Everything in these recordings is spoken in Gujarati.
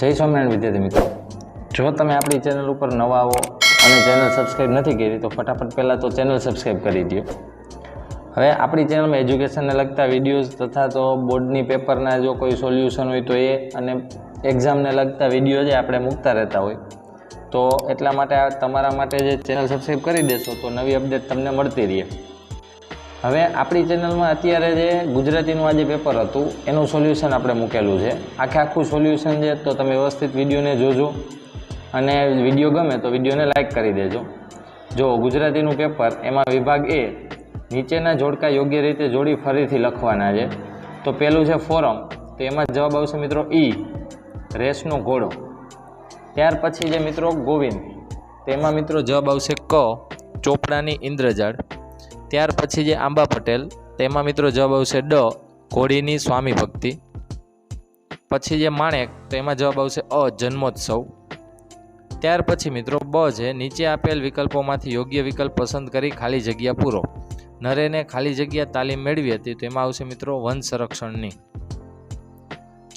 જય સ્વામિનારાયણ વિદ્યાર્થી મિત્રો. જો તમે આપણી ચેનલ ઉપર નવા આવો અને ચેનલ સબસ્ક્રાઈબ નથી કરી, તો ફટાફટ પહેલાં તો ચેનલ સબસ્ક્રાઈબ કરી દો. હવે આપણી ચેનલમાં એજ્યુકેશનને લગતા વિડીયોઝ તથા તો બોર્ડની પેપરના જો કોઈ સોલ્યુશન હોય તો એ અને એક્ઝામને લગતા વીડિયો જે આપણે મૂકતા રહેતા હોય, તો એટલા માટે તમારા માટે જે ચેનલ સબસ્ક્રાઈબ કરી દેશો, તો નવી અપડેટ તમને મળતી રહે. હવે આપણી ચેનલમાં અત્યારે જે ગુજરાતીનું આ જે પેપર હતું, એનું સોલ્યુશન આપણે મૂકેલું છે. આખે આખું સોલ્યુશન છે તો તમે વ્યવસ્થિત વિડીયોને જોજો. અને વીડિયો ગમે તો વિડીયોને લાઇક કરી દેજો. જો ગુજરાતીનું પેપર એમાં વિભાગ એ નીચેના જોડકા યોગ્ય રીતે જોડી ફરીથી લખવાના છે. તો પહેલું છે ફોરમ. તો એમાં જવાબ આવશે મિત્રો ઈ રેસનો ઘોડો. ત્યાર પછી જે મિત્રો ગોવિંદ. તેમાં મિત્રો જવાબ આવશે ક, ચોપડાની ઇન્દ્રજાળ. ત્યાર પછી જે આંબા પટેલ, તેમાં મિત્રો જવાબ આવશે ડ, ઘોડીની સ્વામી ભક્તિ. પછી જે માણેક તો એમાં જવાબ આવશે અ, જન્મોત્સવ. ત્યાર પછી મિત્રો બ છે, નીચે આપેલ વિકલ્પોમાંથી યોગ્ય વિકલ્પ પસંદ કરી ખાલી જગ્યા પૂરો. નરેને ખાલી જગ્યા તાલીમ મેળવી હતી તો એમાં આવશે મિત્રો વન સંરક્ષણની.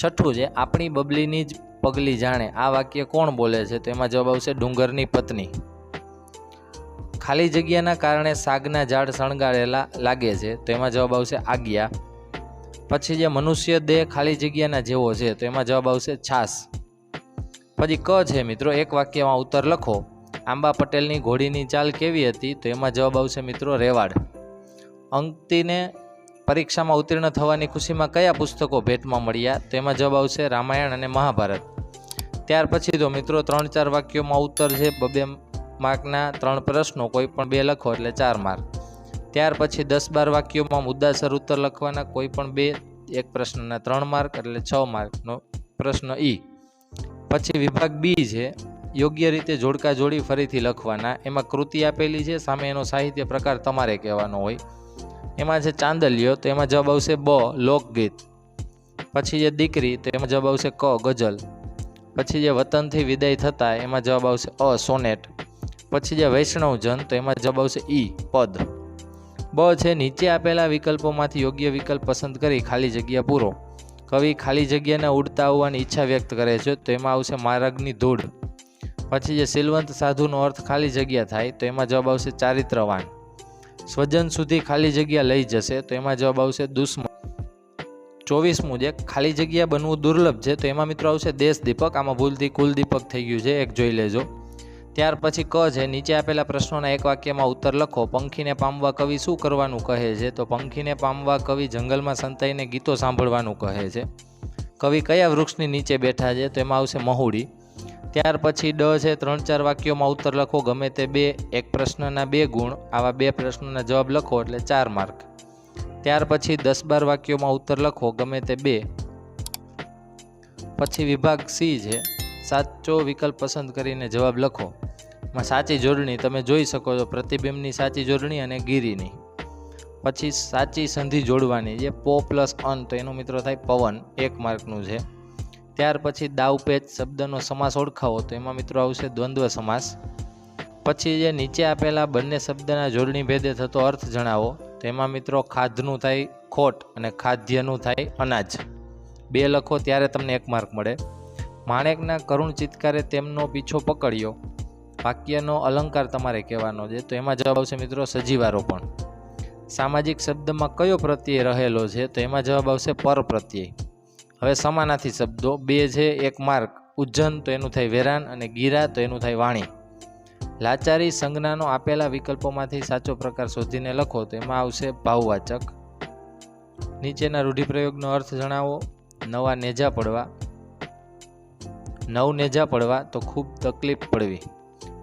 છઠ્ઠું છે, આપણી બબલીની જ પગલી જાણે આ વાક્ય કોણ બોલે છે તો એમાં જવાબ આવશે ડુંગરની પત્ની. ખાલી જગ્યાના કારણે સાગના ઝાડ શણગારેલા લાગે છે. તો એમાં જવાબ આવશે આગ્યા પછી જે મનુષ્ય દેહ ખાલી જગ્યાના જેવો છે, તો એમાં જવાબ આવશે છાસ. પછી ક છે મિત્રો, એક વાક્યમાં ઉત્તર લખો. આંબા પટેલની ઘોડીની ચાલ કેવી હતી? તો એમાં જવાબ આવશે મિત્રો રેવાડ. અંકિતને પરીક્ષામાં ઉત્તીર્ણ થવાની ખુશીમાં કયા પુસ્તકો ભેટમાં મળ્યા? તો એમાં જવાબ આવશે રામાયણ અને મહાભારત. ત્યાર પછી તો મિત્રો ત્રણ ચાર વાક્યોમાં ઉત્તર છે, બબે માર્કના ત્રણ પ્રશ્નો, કોઈ પણ બે લખો એટલે ચાર માર્ક. ત્યાર પછી દસ બાર વાક્યોમાં મુદ્દાસર ઉત્તર લખવાના, કોઈ પણ બે, એક પ્રશ્નના ત્રણ માર્ક એટલે છ માર્કનો પ્રશ્ન ઈ. પછી વિભાગ બી છે, યોગ્ય રીતે જોડકા જોડી ફરીથી લખવાના. એમાં કૃતિ આપેલી છે, સામે એનો સાહિત્ય પ્રકાર તમારે કહેવાનો હોય. એમાં છે ચાંદલિયો, તો એમાં જવાબ આવશે બ, લોકગીત. પછી જે દીકરી, તો એમાં જવાબ આવશે ક, ગઝલ. પછી જે વતનથી વિદાય થતા, એમાં જવાબ આવશે અ, સોનેટ. પછી જે વૈષ્ણવજન તો એમાં જવાબ આવશે ઈ, પદ. બ છે, નીચે આપેલા વિકલ્પોમાંથી યોગ્ય વિકલ્પ પસંદ કરી ખાલી જગ્યા પૂરો. કવિ ખાલી જગ્યાને ઉડતા આવવાની ઈચ્છા વ્યક્ત કરે છે, તો એમાં આવશે માર્ગની ધૂળ. પછી જે સિલવંત સાધુનો અર્થ ખાલી જગ્યા થાય, તો એમાં જવાબ આવશે ચારિત્રવાન. સ્વજન સુધી ખાલી જગ્યા લઈ જશે, તો એમાં જવાબ આવશે દુશ્મન. ચોવીસમું જે, ખાલી જગ્યા બનવું દુર્લભ છે, તો એમાં મિત્રો આવશે દેશ દીપક આમાં ભૂલથી કુલદીપક થઈ ગયું છે, એક જોઈ લેજો. ત્યાર પછી ક છે નીચે આપેલા પ્રશ્નોના એક વાક્યમાં ઉત્તર લખો. પંખીને પામવા કવિ શું કરવાનું કહે છે? તો પંખીને પામવા કવિ જંગલમાં સંતાઈને ગીતો સાંભળવાનું કહે છે. કવિ કયા વૃક્ષની નીચે બેઠા છે? તો એમાં આવશે મહુડી. ત્યાર પછી ડ છે, ત્રણ ચાર વાક્યોમાં ઉત્તર લખો. ગમે તે બે, એક પ્રશ્નના બે ગુણ. આવા બે પ્રશ્નોના જવાબ લખો એટલે ચાર માર્ક. ત્યાર પછી દસ બાર વાક્યોમાં ઉત્તર લખો. ગમે તે બે. પછી વિભાગ સી છે. સાચો વિકલ્પ પસંદ કરીને જવાબ લખો. માં સાચી જોડણી તમે જોઈ શકો છો. પ્રતિબિંબની સાચી જોડણી અને ગીરીની. પછી સાચી સંધિ જોડવાની, જે પો પ્લસ અન, તો એનો મિત્રો થાય પવન, એક માર્કનું છે. ત્યાર પછી દાવપેચ શબ્દનો સમાસ ઓળખાવો, તો એમાં મિત્રો આવશે દ્વંદ્વ સમાસ. પછી જે નીચે આપેલા બંને શબ્દના જોડણી ભેદે થતો અર્થ જણાવો, તો એમાં મિત્રો ખાધનું થાય ખોટ અને ખાદ્યનું થાય અનાજ. બે લખો ત્યારે તમને એક માર્ક મળે. માણેકના કરુણ ચિત્કારે તેમનો પીછો પકડ્યો. વાક્યનો અલંકાર તમારે કહેવાનો છે. તો એમાં જવાબ આવશે મિત્રો સજીવારોપણ સામાજિક શબ્દમાં કયો પ્રત્યય રહેલો છે? તો એમાં જવાબ આવશે પર પ્રત્યય. હવે સમાનાથી શબ્દો. બે છે, એક માર્ક ઉજ્જન તો એનું થાય વેરાન અને ગીરા તો એનું થાય વાણી. લાચારી સંજ્ઞાનો આપેલા વિકલ્પોમાંથી સાચો પ્રકાર શોધીને લખો. તો એમાં આવશે ભાવવાચક. નીચેના રૂઢિપ્રયોગનો અર્થ જણાવો. નવા નેજા પડવા. નવ નેજા પડવા તો ખૂબ તકલીફ પડવી.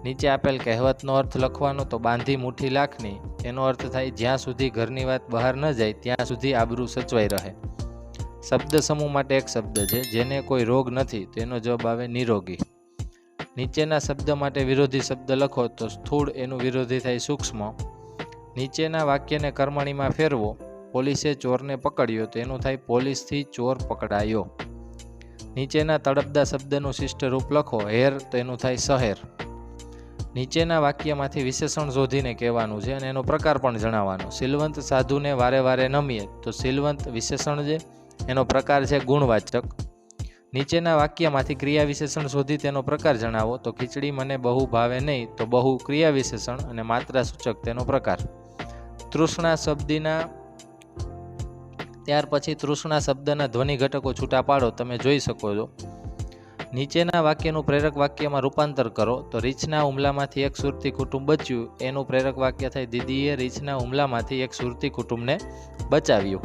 નીચે આપેલ કહેવતનો અર્થ લખવાનો તો બાંધી મુઠ્ઠી લાખની, એનો અર્થ થાય જ્યાં સુધી ઘરની વાત બહાર ન જાય ત્યાં સુધી આબરૂ સચવાઈ રહે. શબ્દ સમૂહ માટે એક શબ્દ છે, જેને કોઈ રોગ નથી, તેનો જવાબ આવે નિરોગી. નીચેના શબ્દ માટે વિરોધી શબ્દ લખો તો સ્થૂળ એનું વિરોધી થાય સૂક્ષ્મ. નીચેના વાક્યને કર્મણીમાં ફેરવો, પોલીસે ચોરને પકડ્યો તો એનું થાય પોલીસથી ચોર પકડાયો. નીચેના તડપદા શબ્દનું શિષ્ટ રૂપ લખો, હેર તો એનું થાય શહેર નીચેના વાક્યમાંથી વિશેષણ શોધીને કહેવાનું છે અને એનો પ્રકાર પણ જણાવવાનો. સિલવંત સાધુને વારે વારે નમીએ તો સિલવંત વિશેષણ છે એનો પ્રકાર છે ગુણવાચક. નીચેના વાક્યમાંથી ક્રિયા વિશેષણ શોધી તેનો પ્રકાર જણાવો, તો ખીચડી મને બહુ ભાવે નહીં તો બહુ ક્રિયા વિશેષણ અને માત્રા સૂચક તેનો પ્રકાર. તૃષ્ણા શબ્દીના ત્યાર પછી તૃષ્ણા શબ્દના ધ્વનિ ઘટકો છૂટા પાડો, તમે જોઈ શકો છો. નીચેના વાક્યનું પ્રેરક વાક્યમાં રૂપાંતર કરો. તો રીછના હુમલામાંથી એક સુરતી કુટુંબ બચ્યું. એનું પ્રેરક વાક્ય થાય, દીદીએ રીછના હુમલામાંથી એક સુરતી કુટુંબને બચાવ્યું.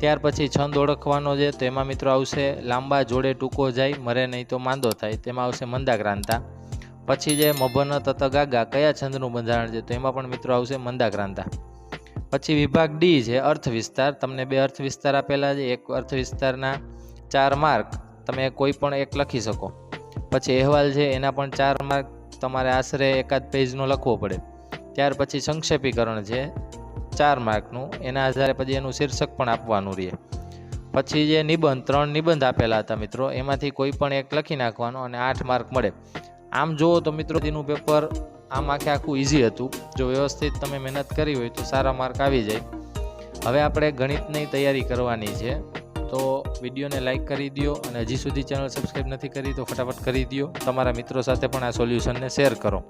ત્યાર પછી છંદ ઓળખવાનો છે. તો એમાં મિત્રો આવશે, લાંબા જોડે ટૂંકો જાય, મરે નહીં તો માંદો થાય. તેમાં આવશે, મંદાક્રાંતા. પછી જે મભન તત ગાગા કયા છંદનું બંધારણ છે? તો એમાં પણ મિત્રો આવશે, મંદાક્રાંતા. પછી વિભાગ ડી છે અર્થ વિસ્તાર તમને બે અર્થ વિસ્તાર આપેલા છે. એક અર્થ વિસ્તારના ચાર માર્ક. તમે કોઈ પણ એક લખી શકો. પછી અહેવાલ છે, એના પણ ચાર માર્ક તમારે આશરે એકાદ પેજનો લખવો પડે. ત્યાર પછી સંક્ષેપીકરણ છે, ચાર માર્કનું. એના આધારે પછી એનું શીર્ષક પણ આપવાનું રહે. પછી જે નિબંધ, ત્રણ નિબંધ આપેલા હતા મિત્રો, એમાંથી કોઈ પણ એક લખી નાખવાનો અને આઠ માર્ક મળે. આમ જુઓ તો મિત્રો, તેનું પેપર આમ આખે આખું ઇઝી હતું. જો વ્યવસ્થિત તમે મહેનત કરી હોય તો સારા માર્ક આવી જાય. હવે આપણે ગણિતની તૈયારી કરવાની છે. તો વિડીયોને લાઇક કરી દો અને હજી સુધી ચેનલ સબસ્ક્રાઈબ નથી કરી તો ફટાફટ કરી દો તમારા મિત્રો સાથે પણ આ સોલ્યુશનને શેર કરો.